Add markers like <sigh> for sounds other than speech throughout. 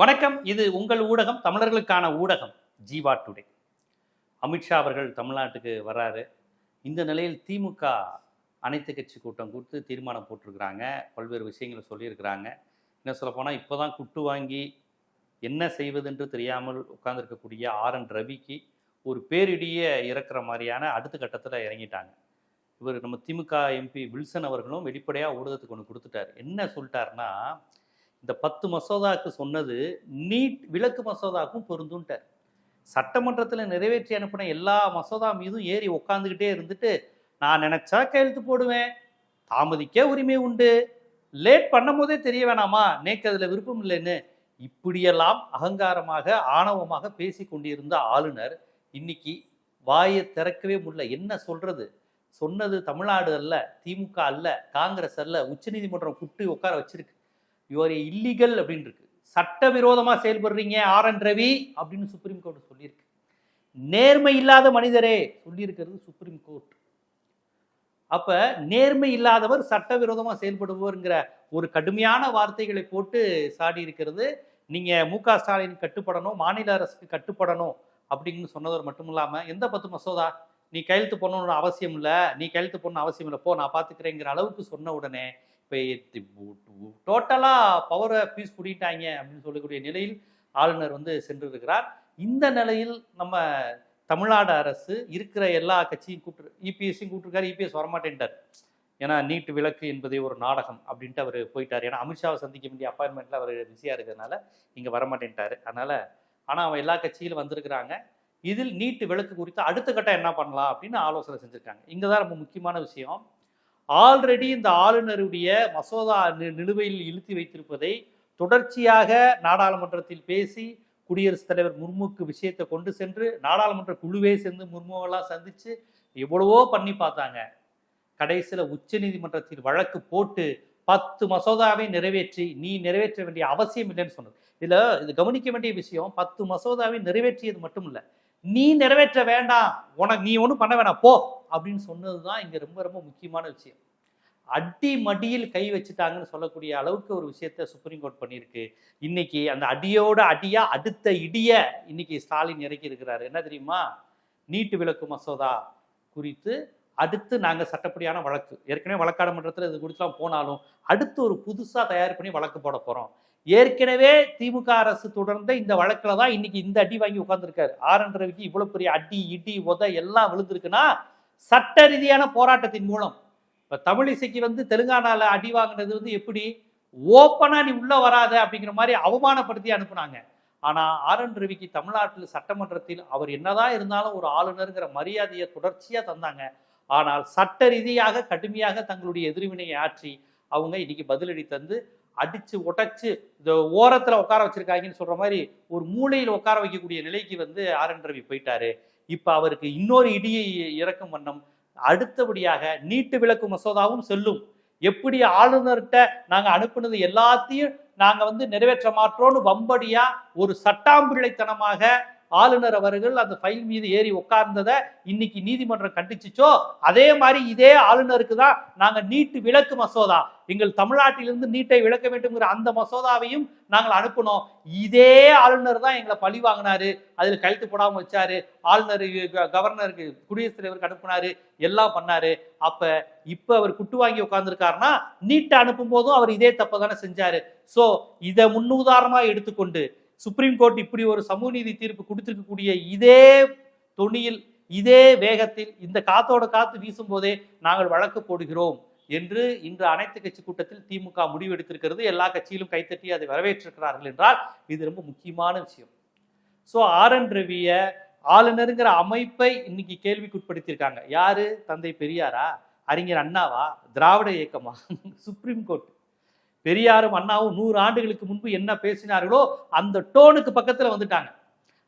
வணக்கம். இது உங்கள் ஊடகம் தமிழர்களுக்கான ஊடகம் ஜீவா டுடே. அமித்ஷா அவர்கள் தமிழ்நாட்டுக்கு வர்றாரு. இந்த நிலையில் திமுக அனைத்து கட்சி கூட்டம் கொடுத்து தீர்மானம் போட்டிருக்கிறாங்க. பல்வேறு விஷயங்களை சொல்லியிருக்கிறாங்க. என்ன சொல்ல போனால் இப்போ தான் குட்டு வாங்கி என்ன செய்வதென்று தெரியாமல் உட்கார்ந்துருக்கக்கூடிய ஆர் என் ரவிக்கு ஒரு பேரிடிய இறக்குற மாதிரியான அடுத்த கட்டத்தில் இறங்கிட்டாங்க. இவர் நம்ம திமுக எம்பி வில்சன் அவர்களும் வெளிப்படையாக ஊடகத்துக்கு ஒன்று கொடுத்துட்டார். என்ன சொல்லிட்டாருன்னா இந்த பத்து மசோதாவுக்கு சொன்னது நீட் விலக்கு மசோதாவுக்கும் பொருந்தும்ட்டார் சட்டமன்றத்தில் நிறைவேற்றி அனுப்பின எல்லா மசோதா மீதும் ஏறி உக்காந்துக்கிட்டே இருந்துட்டு நான் நினச்சா கையெழுத்து போடுவேன். தாமதிக்க உரிமை உண்டு. லேட் பண்ணும் போதே தெரிய வேணாமா? நேக்கு அதில் விருப்பம் இல்லைன்னு. இப்படியெல்லாம் அகங்காரமாக ஆணவமாக பேசி கொண்டிருந்த ஆளுநர் இன்னைக்கு வாயை திறக்கவே முடியல. என்ன சொல்றது? சொன்னது தமிழ்நாடு அல்ல திமுக அல்ல காங்கிரஸ் அல்ல உச்சநீதிமன்றம் குட்டி உட்கார வச்சிருக்கு. யுவர் இல்லீகல் அப்படின்னு இருக்கு சட்டவிரோதமாக செயல்படுறீங்க ஆர் என் ரவி அப்படின்னு சுப்ரீம் கோர்ட் சொல்லியிருக்கு. நேர்மை இல்லாத மனிதரே சொல்லியிருக்கிறது சுப்ரீம் கோர்ட் அப்போ நேர்மை இல்லாதவர் சட்டவிரோதமாக செயல்படுவோருங்கிற ஒரு கடுமையான வார்த்தைகளை போட்டு சாடி இருக்கிறது. நீங்கள் மு க. ஸ்டாலின் கட்டுப்படணும் மாநில அரசுக்கு கட்டுப்படணும் அப்படின்னு சொன்னதோடு மட்டும் இல்லாமல் எந்த பத்து மசோதா? நீ கையெழுத்து பண்ணணும்னு அவசியம் இல்லை நீ கையெழுத்து போடணும் அவசியம் இல்லை போ நான் பார்த்துக்கிறேங்கிற அளவுக்கு சொன்ன உடனே டோட்டலாக பவரை பீஸ் பிடிட்டாங்க அப்படின்னு சொல்லக்கூடிய நிலையில் ஆளுநர் வந்து சென்றிருக்கிறார். இந்த நிலையில் நம்ம தமிழ்நாடு அரசு இருக்கிற எல்லா கட்சியும் கூப்பிட்டு இபிஎஸ்சியும் கூப்பிட்டுருக்காரு. இபிஎஸ் வரமாட்டேன்ட்டார். ஏன்னா நீட்டு விளக்கு என்பதே ஒரு நாடகம் அப்படின்ட்டு அவர் போயிட்டார். ஏன்னா அமித்ஷாவை சந்திக்க வேண்டிய அப்பாயின்மெண்ட்டில் அவர் பிஸியாக இருக்கிறதுனால இங்கே வரமாட்டேன்ட்டார். அதனால் ஆனால் அவன் எல்லா கட்சியிலும் வந்திருக்கிறாங்க. இதில் நீட்டு விளக்கு குறித்து அடுத்த கட்டம் என்ன பண்ணலாம் அப்படின்னு ஆலோசனை செஞ்சுருக்காங்க. இங்கே தான் ரொம்ப முக்கியமான விஷயம். ஆல்ரெடி இந்த ஆளுநருடைய மசோதா நி- நிலுவையில் இழுத்தி வைத்திருப்பதை தொடர்ச்சியாக நாடாளுமன்றத்தில் பேசி குடியரசுத் தலைவர் முர்முக்கு விஷயத்தை கொண்டு சென்று நாடாளுமன்ற குழுவே சேர்ந்து முர்முவெல்லாம் சந்திச்சு எவ்வளவோ பண்ணி பார்த்தாங்க. கடைசியில் உச்சநீதிமன்றத்தில் வழக்கு போட்டு பத்து மசோதாவை நிறைவேற்றி நீ நிறைவேற்ற வேண்டிய அவசியம் இல்லைன்னு சொன்னது. இதில் இது கவனிக்க வேண்டிய விஷயம் பத்து மசோதாவை நிறைவேற்றியது மட்டும் இல்லை. நீ நிறைவேற்ற வேண்டாம் உனக்கு நீ ஒன்றும் பண்ண வேணாம் போ அப்படின்னு சொன்னது தான் இங்கே ரொம்ப ரொம்ப முக்கியமான விஷயம். அடி மடியில் கை வச்சுட்டாங்கன்னு சொல்லக்கூடிய அளவுக்கு ஒரு விஷயத்த சுப்ரீம் கோர்ட் பண்ணியிருக்கு. இன்னைக்கு அந்த அடியோட அடியா அடுத்த இடிய இன்னைக்கு ஸ்டாலின் இறக்கி இருக்கிறாரு. என்ன தெரியுமா? நீட்டு விளக்கு மசோதா குறித்து அடுத்து நாங்கள் சட்டப்படியான வழக்கு. ஏற்கனவே வழக்காடு மன்றத்தில் இது குறித்துலாம் போனாலும் அடுத்து ஒரு புதுசாக தயார் பண்ணி வழக்கு போட போகிறோம் ஏற்கனவே திமுக அரசு தொடர்ந்த இந்த வழக்கில் தான் இன்னைக்கு இந்த அடி வாங்கி உட்கார்ந்துருக்காரு. ஆர் என் ரவிக்கு இவ்வளவு பெரிய அடி இடி உத எல்லாம் விழுந்திருக்குன்னா சட்ட ரீதியான போராட்டத்தின் மூலம். இப்போ தமிழிசைக்கு வந்து தெலுங்கானால அடி வாங்கினது வந்து எப்படி? ஓப்பனாக நீ உள்ளே வராத அப்படிங்கிற மாதிரி அவமானப்படுத்தி அனுப்புனாங்க. ஆனால் ஆர் என் ரவிக்கு தமிழ்நாட்டில் சட்டமன்றத்தில் அவர் என்னதான் இருந்தாலும் ஒரு ஆளுநருங்கிற மரியாதையை தொடர்ச்சியாக தந்தாங்க. ஆனால் சட்ட ரீதியாக கடுமையாக தங்களுடைய எதிர்வினையை ஆற்றி அவங்க இன்னைக்கு பதிலடி தந்து அடிச்சு உடைச்சு இந்த ஓரத்துல உட்கார வச்சிருக்காங்கன்னு சொல்ற மாதிரி ஒரு மூலையில் உட்கார வைக்கக்கூடிய நிலைக்கு வந்து ஆர் என் ரவி போயிட்டாரு. இப்ப அவருக்கு இன்னொரு இடியை இறக்கும் வண்ணம் அடுத்தபடியாக நீட்டு விளக்கு மசோதாவும் செல்லும். எப்படி ஆளுநர்கிட்ட நாங்க அனுப்புனது எல்லாத்தையும் நாங்க வந்து நிறைவேற்ற மாற்றோம்னு வம்படியா ஒரு சட்டாம்பிள்ளைத்தனமாக ஆளுநர் அவர்கள் அந்த ஃபைல் மீது ஏறி உட்கார்ந்ததை இன்னைக்கு நீதிமன்றம் கண்டிச்சிச்சோ? அதே மாதிரி இதே ஆளுநருக்கு தான் நாங்கள் நீட்டு விளக்கு மசோதா. எங்கள் தமிழ்நாட்டிலிருந்து நீட்டை விளக்க வேண்டும்ங்கிற அந்த மசோதாவையும் நாங்கள் அனுப்பினோம். இதே ஆளுநர் தான் எங்களை பழி வாங்கினாரு. அதில் கழுத்து போடாமல் வச்சாரு. ஆளுநர் க- கவர்னருக்கு குடியரசுத் தலைவருக்கு அனுப்புனாரு. எல்லாம் பண்ணாரு. அப்ப இப்ப அவர் குட்டு வாங்கி உட்கார்ந்துருக்காருன்னா நீட்டை அனுப்பும் போதும் அவர் இதே தப்பை தானே செஞ்சாரு. ஸோ இதை முன்னுதாரணமாக எடுத்துக்கொண்டு சுப்ரீம் கோர்ட் இப்படி ஒரு சமூக நீதி தீர்ப்பு கொடுத்திருக்கக்கூடிய இதே தொனியில் இதே வேகத்தில் இந்த காத்தோட காத்து வீசும் போதே நாங்கள் வழக்கு போடுகிறோம் என்று இன்று அனைத்து கட்சி கூட்டத்தில் திமுக முடிவெடுத்திருக்கிறது. எல்லா கட்சியிலும் கைத்தட்டி அதை வரவேற்றிருக்கிறார்கள் என்றால் இது ரொம்ப முக்கியமான விஷயம். ஸோ ஆர் என் ரவிய ஆளுநருங்கிற அமைப்பை இன்னைக்கு கேள்விக்குட்படுத்தியிருக்காங்க. யாரு? தந்தை பெரியாரா? அறிஞர் அண்ணாவா? திராவிட இயக்கமா? <laughs> Supreme court. பெரியாரும் அண்ணாவும் நூறு ஆண்டுகளுக்கு முன்பு என்ன பேசினார்களோ அந்த டோனுக்கு பக்கத்தில் வந்துட்டாங்க.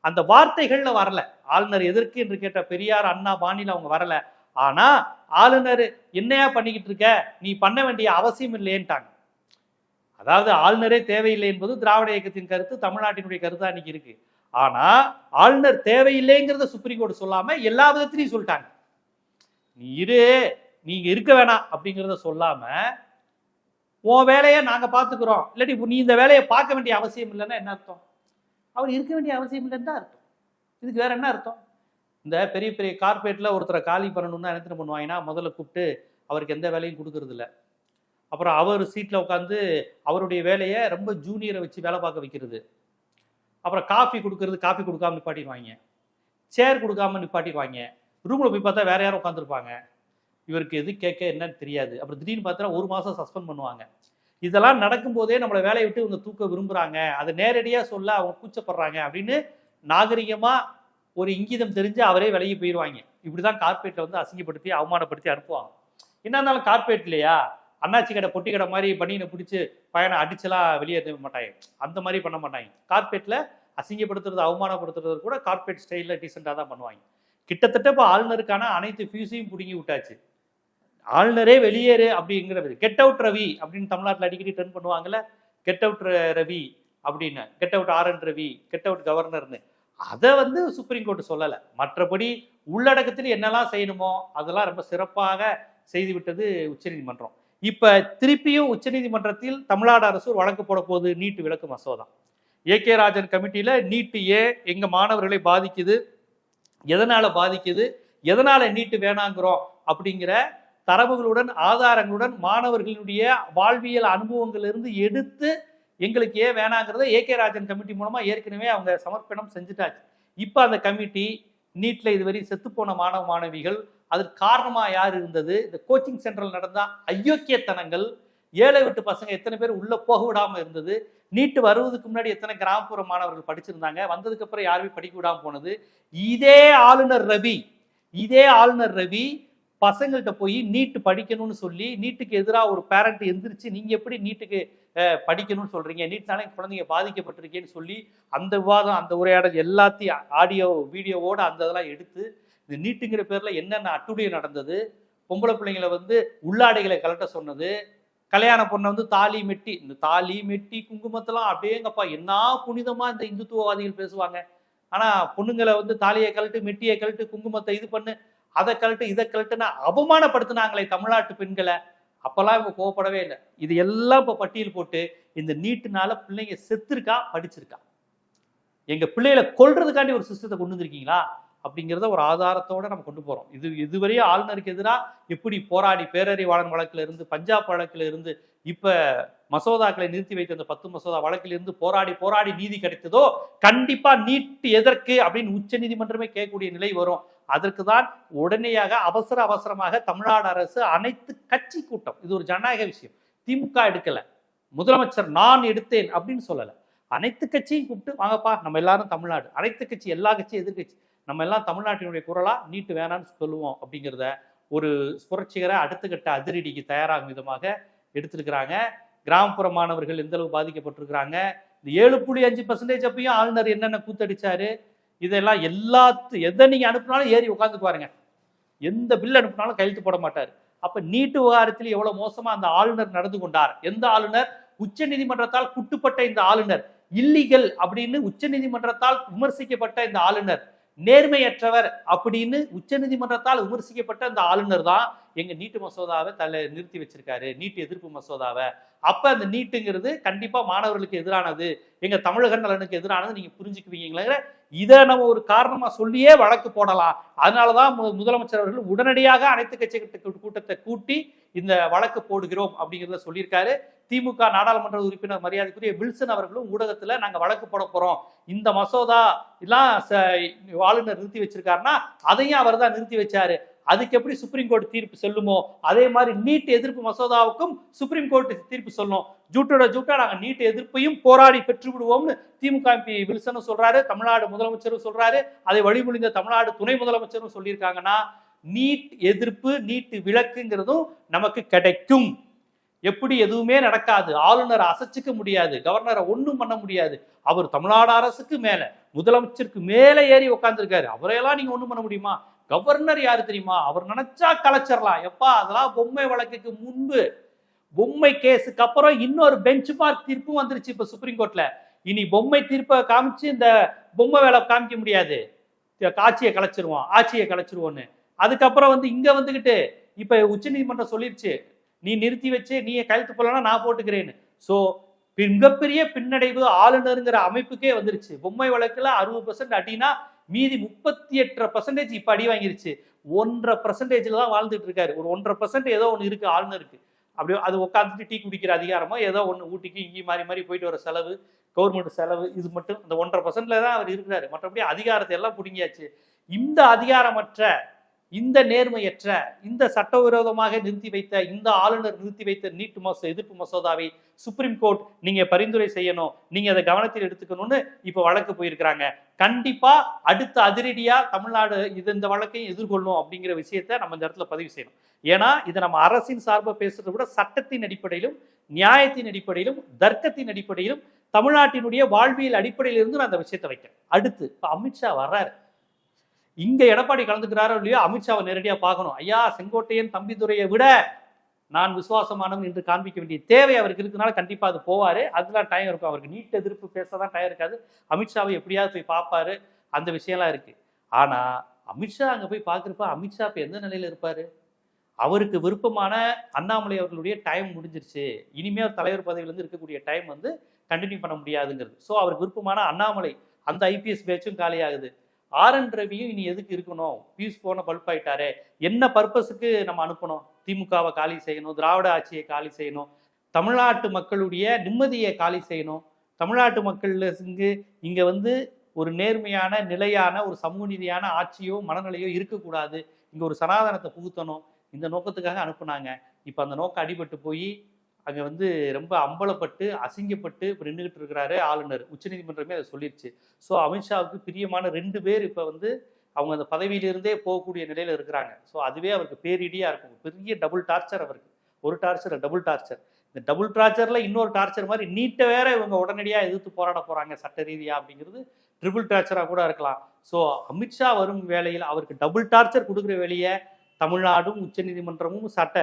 அந்த வார்த்தைகளில் வரல. ஆளுநர் எதற்கு என்று கேட்ட பெரியார் அண்ணா பாணியில் அவங்க வரல. ஆனா ஆளுநர் என்னையா பண்ணிக்கிட்டு இருக்க? நீ பண்ண வேண்டிய அவசியம் இல்லையேன்ட்டாங்க. அதாவது ஆளுநரே தேவையில்லை என்பது திராவிட இயக்கத்தின் கருத்து தமிழ்நாட்டினுடைய கருத்தா இன்னைக்கு இருக்கு. ஆனா ஆளுநர் தேவையில்லைங்கிறத சுப்ரீம் கோர்ட் சொல்லாம எல்லா விதத்திலையும் சொல்லிட்டாங்க. நீ இரு நீங்க இருக்க வேணாம் அப்படிங்கிறத சொல்லாம உன் வேலையை நாங்கள் பார்த்துக்குறோம். இல்லாட்டி நீ இந்த வேலையை பார்க்க வேண்டிய அவசியம் இல்லைன்னா என்ன அர்த்தம்? அவர் இருக்க வேண்டிய அவசியம் இல்லைன்னு தான் அர்த்தம். இதுக்கு வேற என்ன அர்த்தம்? இந்த பெரிய பெரிய கார்பரேட்டில் ஒருத்தரை காலி பண்ணணும்னா என்ன பண்ணுவாங்கன்னா முதல்ல கூப்பிட்டு அவருக்கு எந்த வேலையும் கொடுக்கறது அப்புறம் அவர் சீட்டில் உட்காந்து அவருடைய வேலையை ரொம்ப ஜூனியரை வச்சு வேலை பார்க்க வைக்கிறது. அப்புறம் காஃபி கொடுக்கறது காஃபி கொடுக்காம நிப்பாட்டிடுவாங்க. சேர் கொடுக்காம நிப்பாட்டிடுவாங்க. ரூமில் போய் பார்த்தா வேற யாரும் உட்காந்துருப்பாங்க இவருக்கு எது கேட்க என்னன்னு தெரியாது. அப்புறம் திடீர்னு பார்த்தா ஒரு மாதம் சஸ்பெண்ட் பண்ணுவாங்க. இதெல்லாம் நடக்கும்போதே நம்மளை வேலையை விட்டு இவங்க தூக்க விரும்புகிறாங்க அதை நேரடியாக சொல்ல அவங்க கூச்சப்படுறாங்க அப்படின்னு நாகரிகமாக ஒரு இங்கிதம் தெரிஞ்சு அவரே விலகி போயிடுவாங்க. இப்படிதான் கார்பரேட்ல வந்து அசிங்கப்படுத்தி அவமானப்படுத்தி அனுப்புவாங்க. என்ன இருந்தாலும் கார்பரேட் இல்லையா? அண்ணாச்சி கடை பொட்டி கடை மாதிரி பனியனை பிடிச்சி பயணம் அடிச்சலாம் வெளியே மாட்டாங்க. அந்த மாதிரி பண்ண மாட்டாங்க. கார்பரேட்ல அசிங்கப்படுத்துறது அவமானப்படுத்துறது கூட கார்பரேட் ஸ்டைலில் டீசெண்டாக தான் பண்ணுவாங்க. கிட்டத்தட்ட இப்போ ஆளுநருக்கான அனைத்து ஃபியூஸையும் பிடுங்கி விட்டாச்சு. ஆளுநரே வெளியேறு அப்படிங்கிறது கெட் அவுட் ரவி அப்படின்னு தமிழ்நாட்டில் அடிக்கடி டர்ன் பண்ணுவாங்கல்ல. கெட் அவுட் ரவி அப்படின்னு. Get out R N Ravi get out கவர்னர்னு அதை வந்து சுப்ரீம் கோர்ட் சொல்லலை. மற்றபடி உள்ளடக்கத்தில் என்னெல்லாம் செய்யணுமோ அதெல்லாம் ரொம்ப சிறப்பாக செய்து விட்டது உச்சநீதிமன்றம் இப்போ திருப்பியும் உச்சநீதிமன்றத்தில் தமிழ்நாடு அரசு ஒரு வழக்கு போட போகுது நீட்டு விளக்கு மசோதா. ஏ கே ராஜன் கமிட்டியில் நீட்டு ஏன் எங்கள் மாணவர்களை பாதிக்குது எதனால் பாதிக்குது எதனால் நீட்டு வேணாங்கிறோம் அப்படிங்கிற தரவுகளுடன் ஆதாரங்களுடன் மாணவர்களுடைய வாழ்வியல் அனுபவங்களிலிருந்து எடுத்து எங்களுக்கு ஏன் வேணாங்கிறத ஏ கே ராஜன் கமிட்டி மூலமாக ஏற்கனவே அவங்க சமர்ப்பணம் செஞ்சுட்டாச்சு. இப்போ அந்த கமிட்டி நீட்டில் இதுவரை செத்துப்போன மாணவ மாணவிகள் அதற்கு காரணமாக யார் இருந்தது? இந்த கோச்சிங் சென்டரில் நடந்த அயோக்கியத்தனங்கள் ஏழை விட்டு பசங்க எத்தனை பேர் உள்ளே போக விடாமல் இருந்தது? நீட்டு வருவதுக்கு முன்னாடி எத்தனை கிராமப்புற மாணவர்கள் படிச்சிருந்தாங்க? வந்ததுக்கப்புறம் யாருமே படிக்க விடாமல் போனது? இதே ஆளுநர் ரவி இதே ஆளுநர் ரவி பசங்கள்கிட்ட போய் நீட்டு படிக்கணும்னு சொல்லி நீட்டுக்கு எதிராக ஒரு பேரண்ட் எந்திரிச்சு நீங்கள் எப்படி நீட்டுக்கு படிக்கணும்னு சொல்கிறீங்க நீட்னால குழந்தைங்க பாதிக்கப்பட்டிருக்கேன்னு சொல்லி அந்த விவாதம் அந்த உரையாடல் எல்லாத்தையும் ஆடியோ வீடியோவோடு அந்த இதெல்லாம் எடுத்து இந்த நீட்டுங்கிற பேரில் என்னென்ன அட்டுழியம் நடந்தது பொம்பளை பிள்ளைங்களை வந்து உள்ளாடைகளை கலட்ட சொன்னது கல்யாண பொண்ணை வந்து தாலி மெட்டி இந்த தாலி மெட்டி குங்குமத்தெல்லாம் அப்படியேங்கப்பா என்ன புனிதமாக இந்த இந்துத்துவவாதிகள் பேசுவாங்க. ஆனால் பொண்ணுங்களை வந்து தாலியை கழட்டு மெட்டியை கழட்டு குங்குமத்தை இது பண்ணு அதை கழட்டு இதை கழட்டுன்னு அவமானப்படுத்தினாங்களே தமிழ்நாட்டு பெண்களை. அப்பெல்லாம் இவங்க கோவப்படவே இல்லை. இது எல்லாம் இப்போ பட்டியல் போட்டு இந்த நீட்டுனால பிள்ளைங்க செத்துருக்கா படிச்சிருக்கா? எங்க பிள்ளைகளை கொல்றதுக்காண்டி ஒரு சிஸ்டத்தை கொண்டு வந்திருக்கீங்களா? அப்படிங்கிறத ஒரு ஆதாரத்தோட நம்ம கொண்டு போறோம். இது இதுவரையும் ஆளுநருக்கு எதிராக எப்படி போராடி பேரறிவாளன் வழக்கில் இருந்து பஞ்சாப் வழக்கில் இருந்து இப்ப மசோதாக்களை நிறுத்தி வைத்த அந்த பத்து மசோதா வழக்கில் இருந்து போராடி போராடி நீதி கிடைத்ததோ கண்டிப்பா நீட் எதற்கு அப்படின்னு உச்ச நீதிமன்றமே கேட்கக்கூடிய நிலை வரும். அதற்கு தான் உடனடியாக அவசர அவசரமாக தமிழ்நாடு அரசு அனைத்து கட்சி கூட்டம் இது ஒரு ஜனநாயக விஷயம் திமுக எடுக்கல முதலமைச்சர் நான் எடுத்தேன் அப்படின்னு சொல்லலை. அனைத்து கட்சியும் கூப்பிட்டு வாங்கப்பா நம்ம எல்லாரும் தமிழ்நாடு அனைத்து கட்சி எல்லா கட்சியும் எதிர்கட்சி நம்ம எல்லாம் தமிழ்நாட்டினுடைய குரலா நீட்டு வேணாம்னு சொல்லுவோம் அப்படிங்கிறத ஒரு புரட்சிகர அடுத்த கட்ட அதிரடிக்கு தயாராகும் விதமாக எடுத்திருக்கிறாங்க. கிராமப்புற மாணவர்கள் எந்த அளவு பாதிக்கப்பட்டிருக்கிறாங்க? இந்த ஏழு புள்ளி அஞ்சு பர்சன்டேஜ் அப்பயும் ஆளுநர் என்னென்ன கூத்தடிச்சாரு? இதெல்லாம் எல்லாத்து எதை நீங்க அனுப்புனாலும் ஏறி உட்காந்து பாருங்க எந்த பில் அனுப்பினாலும் கையெழுத்து போட மாட்டார். அப்ப நீட்டு விவகாரத்தில் எவ்வளவு மோசமா அந்த ஆளுநர் நடந்து கொண்டார்? எந்த ஆளுநர்? உச்ச நீதிமன்றத்தால் குட்டுப்பட்ட இந்த ஆளுநர். இல்லீகல் அப்படின்னு உச்ச நீதிமன்றத்தால் விமர்சிக்கப்பட்ட இந்த ஆளுநர். நேர்மையற்றவர் அப்படின்னு உச்ச நீதிமன்றத்தால் விமர்சிக்கப்பட்ட அந்த ஆளுநர் தான் எங்க நீட்டு மசோதாவை தலை நிறுத்தி வச்சிருக்காரு நீட்டு எதிர்ப்பு மசோதாவை. அப்ப அந்த நீட்டுங்கிறது கண்டிப்பா மாணவர்களுக்கு எதிரானது எங்க தமிழக நலனுக்கு எதிரானது நீங்க புரிஞ்சுக்குவீங்களா இதை நம்ம ஒரு காரணமா சொல்லியே வழக்கு போடலாம். அதனாலதான் முதலமைச்சர் அவர்கள் உடனடியாக அனைத்து கட்சி கூட்டத்தை கூட்டி இந்த வழக்கு போடுகிறோம் அப்படிங்கிறத சொல்லியிருக்காரு. திமுக நாடாளுமன்ற உறுப்பினர் மரியாதைக்குரிய வில்சன் அவர்களும் ஊடகத்தில் நாங்கள் வழக்கு போட போகிறோம் இந்த மசோதா எல்லாம் ச- ஆளுநர் நிறுத்தி வச்சிருக்காருன்னா அதையும் அவர் தான் நிறுத்தி வச்சாரு. அதுக்கு எப்படி சுப்ரீம் கோர்ட் தீர்ப்பு செல்லுமோ அதே மாதிரி நீட் எதிர்ப்பு மசோதாவுக்கும் சுப்ரீம் கோர்ட் தீர்ப்பு சொல்லும் ஜூட்டோட ஜூட்டா நாங்கள் நீட் எதிர்ப்பையும் போராடி பெற்று விடுவோம்னு திமுக எம்பி வில்சனும் சொல்றாரு தமிழ்நாடு முதலமைச்சரும் சொல்றாரு. அதை வழிமொழிந்த தமிழ்நாடு துணை முதலமைச்சரும் சொல்லியிருக்காங்கன்னா நீட் எதிர்ப்பு நீட்டு விளக்குங்கிறதும் நமக்கு கிடைக்கும். எப்படி எதுவுமே நடக்காது. ஆளுநரை அசைச்சிக்க முடியாது. கவர்னரை ஒன்றும் பண்ண முடியாது. அவர் தமிழ்நாடு அரசுக்கு மேலே முதலமைச்சருக்கு மேலே ஏறி உட்காந்துருக்காரு அவரையெல்லாம் நீங்கள் ஒன்றும் பண்ண முடியுமா? கவர்னர் யார் தெரியுமா? அவர் நினைச்சா கலைச்சிடலாம் எப்பா அதெல்லாம் பொம்மை வழக்குக்கு முன்பு. பொம்மை கேஸுக்கு அப்புறம் இன்னொரு பெஞ்ச் மார்க் தீர்ப்பும் வந்துருச்சு இப்போ சுப்ரீம் கோர்ட்ல இனி பொம்மை தீர்ப்பை காமிச்சு இந்த பொம்மை வேலை காமிக்க முடியாது. ஆட்சியை கலைச்சிருவோம். ஆட்சியை கலைச்சிருவோன்னு அதுக்கப்புறம் வந்து இங்க வந்துகிட்டு இப்ப உச்சநீதிமன்றம் சொல்லிருச்சு நீ நிறுத்தி வச்சு நீ கையெழுத்து போடலன்னா நான் போட்டுக்கிறேன்னு. ஸோ மிகப்பெரிய பின்னடைவு ஆளுநருங்கிற அமைப்புக்கே வந்துருச்சு. பொம்மை வழக்குல அறுபது பர்சன்ட் அடினா மீதி முப்பத்தி எட்டரை பர்சன்டேஜ் இப்ப அடி வாங்கிருச்சு. ஒன்றரை பர்சன்டேஜ்ல தான் வாழ்ந்துட்டு இருக்காரு. ஒரு ஒன்றரை பர்சன்ட் ஏதோ ஒன்று இருக்கு ஆளுநருக்கு. அப்படியே அது உட்காந்துட்டு டீ குடிக்கிற அதிகாரமோ ஏதோ ஒன்று ஊட்டிக்கு இங்கேயும் மாறி மாறி போயிட்டு வர செலவு கவர்மெண்ட் செலவு இது மட்டும் அந்த ஒன்றரை பர்சன்ட்ல தான் அவர் இருக்கிறாரு. மற்றபடி அதிகாரத்தை எல்லாம் பிடுங்கியாச்சு. இந்த அதிகாரமற்ற இந்த நேர்மையற்ற இந்த சட்டவிரோதமாக நிறுத்தி வைத்த இந்த ஆளுநர் நிறுத்தி வைத்த நீட் மசோ எதிர்ப்பு மசோதாவை சுப்ரீம் கோர்ட் நீங்க பரிந்துரை செய்யணும் நீங்க அதை கவனத்தில் எடுத்துக்கணும்னு இப்ப வழக்கு போயிருக்கிறாங்க. கண்டிப்பா அடுத்த அதிரடியா தமிழ்நாடு இது இந்த வழக்கையும் எதிர்கொள்ளும் அப்படிங்கிற விஷயத்த நம்ம இந்த இடத்துல பதிவு செய்யணும். ஏன்னா இதை நம்ம அரசின் சார்பாக பேசுறதை விட சட்டத்தின் அடிப்படையிலும் நியாயத்தின் அடிப்படையிலும் தர்க்கத்தின் அடிப்படையிலும் தமிழ்நாட்டினுடைய வாழ்வியல் அடிப்படையிலிருந்து நான் அந்த விஷயத்தை வைக்கிறேன். அடுத்து இப்போ அமித்ஷா வர்றாரு. இங்க எடப்பாடி கலந்துக்கிறாரோ இல்லையோ அமித்ஷாவை நேரடியாக பார்க்கணும். ஐயா செங்கோட்டையன் தம்பிதுரையை விட நான் விசுவாசமானவன் என்று காண்பிக்க வேண்டிய தேவை அவருக்கு இருக்கிறனால கண்டிப்பா அது போவாரு. அதுதான் டைம் இருக்கும். அவருக்கு நீட் எதிர்ப்பு பேசதான் டைம் இருக்காது. அமித்ஷாவை எப்படியாவது போய் பார்ப்பாரு. அந்த விஷயம்லாம் இருக்கு. ஆனா அமித்ஷா அங்க போய் பார்க்குறப்ப அமித்ஷா இப்ப எந்த நிலையில இருப்பாரு? அவருக்கு விருப்பமான அண்ணாமலை அவர்களுடைய டைம் முடிஞ்சிருச்சு. இனிமே அவர் தலைவர் பதவியிலிருந்து இருக்கக்கூடிய டைம் வந்து கண்டினியூ பண்ண முடியாதுங்கிறது. ஸோ அவருக்கு விருப்பமான அண்ணாமலை அந்த ஐபிஎஸ் பேச்சும் காலியாகுது. ஆர் என் ரவியும் இனி எதுக்கு இருக்கணும்? பியூஸ் போன பல்ப் ஆயிட்டாரே. என்ன பர்பஸுக்கு நம்ம அனுப்பணும்? திமுகவை காலி செய்யணும் திராவிட ஆட்சியை காலி செய்யணும் தமிழ்நாட்டு மக்களுடைய நிம்மதியை காலி செய்யணும். தமிழ்நாட்டு மக்கள் இங்கு இங்கே வந்து ஒரு நேர்மையான நிலையான ஒரு சமூக நீதியான ஆட்சியோ மனநிலையோ இருக்கக்கூடாது. இங்கே ஒரு சனாதனத்தை புகுத்தணும். இந்த நோக்கத்துக்காக அனுப்புனாங்க. இப்போ அந்த நோக்கம் அடிபட்டு போய் அங்கே வந்து ரொம்ப அம்பலப்பட்டு அசிங்கப்பட்டு இப்போ நின்றுகிட்டு இருக்கிறாரு ஆளுநர். உச்சநீதிமன்றமே அதை சொல்லிடுச்சு ஸோ அமித்ஷாவுக்கு பிரியமான ரெண்டு பேர் இப்போ வந்து அவங்க அந்த பதவியிலிருந்தே போகக்கூடிய நிலையில் இருக்கிறாங்க. ஸோ அதுவே அவருக்கு பேரிடியாக இருக்கும். பெரிய டபுள் டார்ச்சர் அவருக்கு. ஒரு டார்ச்சர் டபுள் டார்ச்சர் இந்த டபுள் டார்ச்சரில் இன்னொரு டார்ச்சர் மாதிரி நீட்டை வேற இவங்க உடனடியாக எதிர்த்து போராட போகிறாங்க சட்ட ரீதியாக அப்படிங்கிறது ட்ரிபிள் டார்ச்சராக கூட இருக்கலாம். ஸோ அமித்ஷா வரும் வேலையில் அவருக்கு டபுள் டார்ச்சர் கொடுக்குற வேலையை தமிழ்நாடும் உச்சநீதிமன்றமும் சட்ட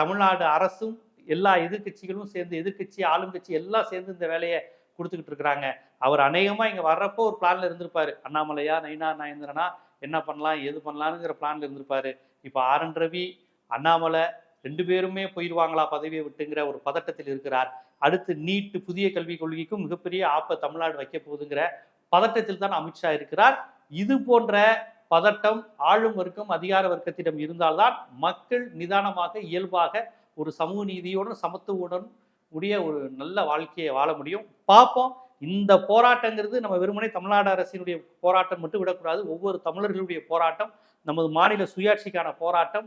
தமிழ்நாடு அரசும் எல்லா எதிர்க்கட்சிகளும் சேர்ந்து எதிர்க்கட்சி ஆளுங்கட்சி எல்லாம் சேர்ந்து இந்த வேலையை கொடுத்துக்கிட்டு இருக்கிறாங்க. அவர் அநேகமாக இங்கே வர்றப்போ ஒரு பிளான்ல இருந்திருப்பாரு. அண்ணாமலையா நைனா நயந்திரனா என்ன பண்ணலாம் எது பண்ணலாம்ங்கிற பிளான்ல இருந்திருப்பாரு. இப்போ ஆர் என் ரவி அண்ணாமலை ரெண்டு பேருமே போயிடுவாங்களா பதவியை விட்டுங்கிற ஒரு பதட்டத்தில் இருக்கிறார். அடுத்து நீட்டு புதிய கல்விக் கொள்கைக்கும் மிகப்பெரிய ஆப்ப தமிழ்நாடு வைக்க போகுதுங்கிற பதட்டத்தில் தான் அமித்ஷா இருக்கிறார். இது போன்ற பதட்டம் ஆளும் வர்க்கம் அதிகார வர்க்கத்திடம் இருந்தால்தான் மக்கள் நிதானமாக இயல்பாக ஒரு சமூக நீதியோடும் சமத்துவத்துடன் உடைய ஒரு நல்ல வாழ்க்கையை வாழ முடியும். பார்ப்போம். இந்த போராட்டங்கிறது நம்ம வெறுமனே தமிழ்நாடு அரசினுடைய போராட்டம் மட்டும் விடக்கூடாது. ஒவ்வொரு தமிழர்களுடைய போராட்டம் நமது மாநில சுயாட்சிக்கான போராட்டம்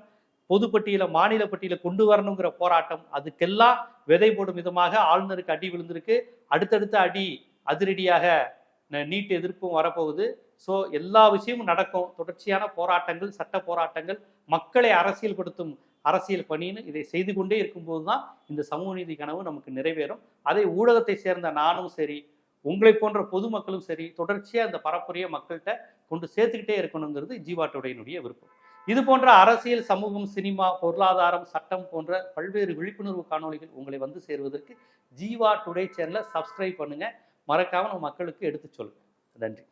பொதுப்பட்டியல மாநில பட்டியல கொண்டு வரணுங்கிற போராட்டம் அதுக்கெல்லாம் விதை போடும் விதமாக ஆளுநருக்கு அடி விழுந்திருக்கு. அடுத்தடுத்த அடி அதிரடியாக நீட்டு நீட் எதிர்ப்பும் வரப்போகுது. ஸோ எல்லா விஷயமும் நடக்கும். தொடர்ச்சியான போராட்டங்கள் சட்ட போராட்டங்கள் மக்களை அரசியல்படுத்தும் அரசியல் பணின்னு இதை செய்து கொண்டே இருக்கும்போது தான் இந்த சமூக நீதி கனவு நமக்கு நிறைவேறும். அதை ஊடகத்தை சேர்ந்த நானும் சரி உங்களை போன்ற பொதுமக்களும் சரி தொடர்ச்சியாக இந்த பரப்புரையை மக்கள்கிட்ட கொண்டு சேர்த்துக்கிட்டே இருக்கணுங்கிறது ஜீவா விருப்பம். இது போன்ற அரசியல் சமூகம் சினிமா பொருளாதாரம் சட்டம் போன்ற பல்வேறு விழிப்புணர்வு காணொளிகள் உங்களை வந்து சேருவதற்கு ஜீவா டுடே சேனலை சப்ஸ்கிரைப் பண்ணுங்கள் மறக்காமல் நம்ம மக்களுக்கு எடுத்து சொல்லுங்கள் நன்றி.